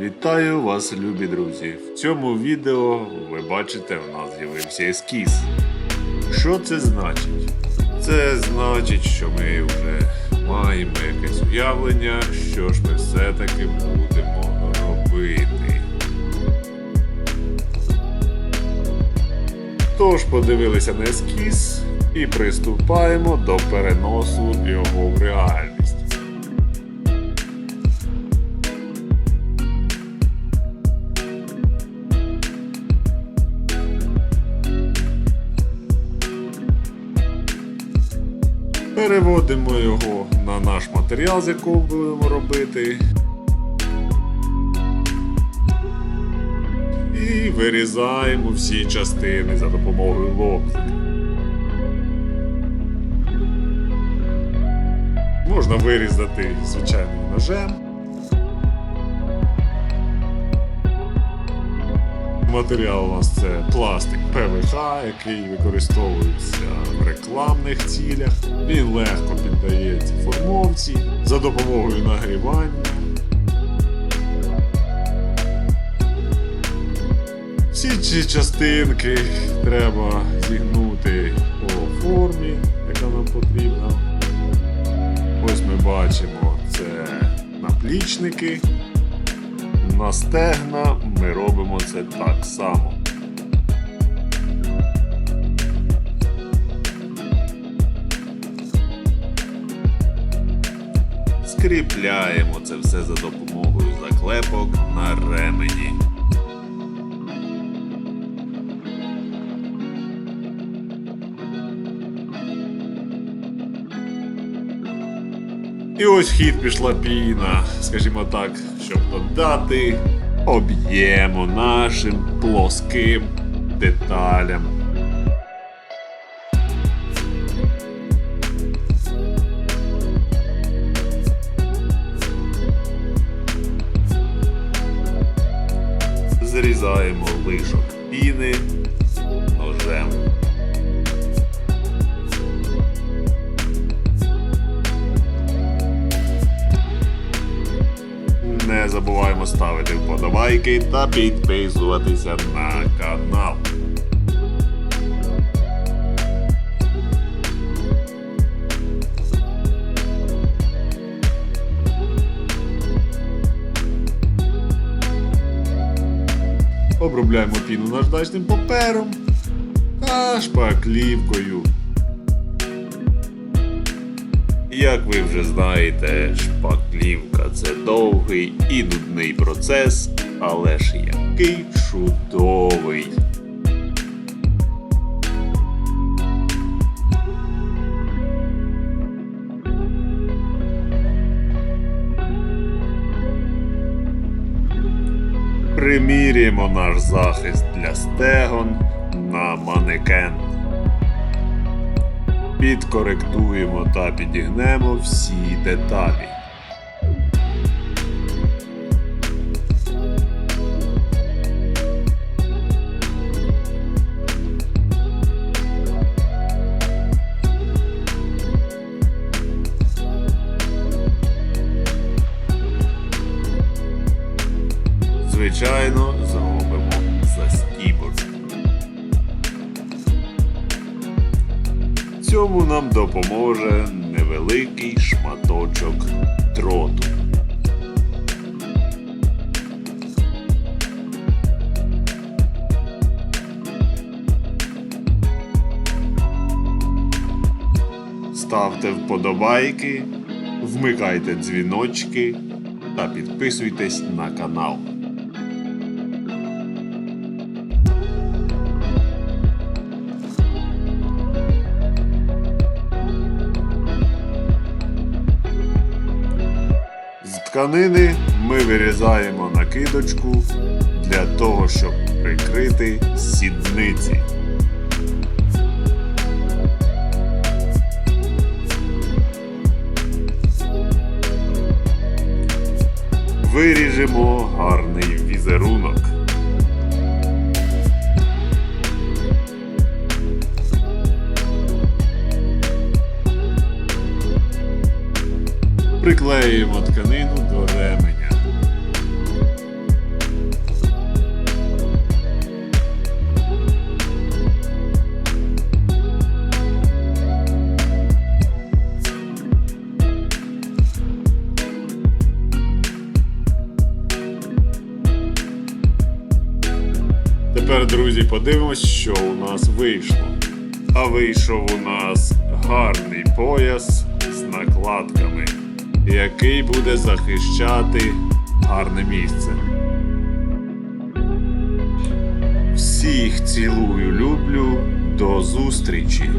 Вітаю вас, любі друзі! В цьому відео ви бачите, в нас з'явився ескіз. Що це значить? Це значить, що ми вже маємо якесь уявлення, що ж ми все-таки будемо робити. Тож подивилися на ескіз і приступаємо до переносу його в реальність. Переводимо його на наш матеріал, з якого будемо робити. І вирізаємо всі частини за допомогою лоптика. Можна вирізати звичайним ножем. Матеріал у нас це пластик ПВХ, який використовується в рекламних цілях. Він легко піддається формовці за допомогою нагрівання. Всі ці частинки треба зігнути по формі, яка нам потрібна. Ось ми бачимо це наплічники. На стегна ми робимо це так само. Скріпляємо це все за допомогою заклепок на ремені. І ось хід пішла піна, скажімо так, щоб додати об'єму нашим плоским деталям. Зрізаємо лишок піни забуваємо ставити вподобайки та підписуватися на канал. Обробляємо піну наждачним папером та шпаклівкою. Як ви вже знаєте, шпаклівка це довгий і нудний процес, але ж який чудовий. Приміряємо наш захист для стегон на манекен. Підкоректуємо та підігнемо всі деталі. Звичайно, Цьому нам допоможе невеликий шматочок дроту. Ставте вподобайки, вмикайте дзвіночки та підписуйтесь на канал. Тканини ми вирізаємо накидочку для того, щоб прикрити сідниці. Виріжемо гарний візерунок. приклеюємо тканину до ременя. Тепер, друзі, подивимось, що у нас вийшло. А вийшов у нас гарний пояс з накладками який буде захищати гарне місце. Всіх цілую, люблю. До зустрічі!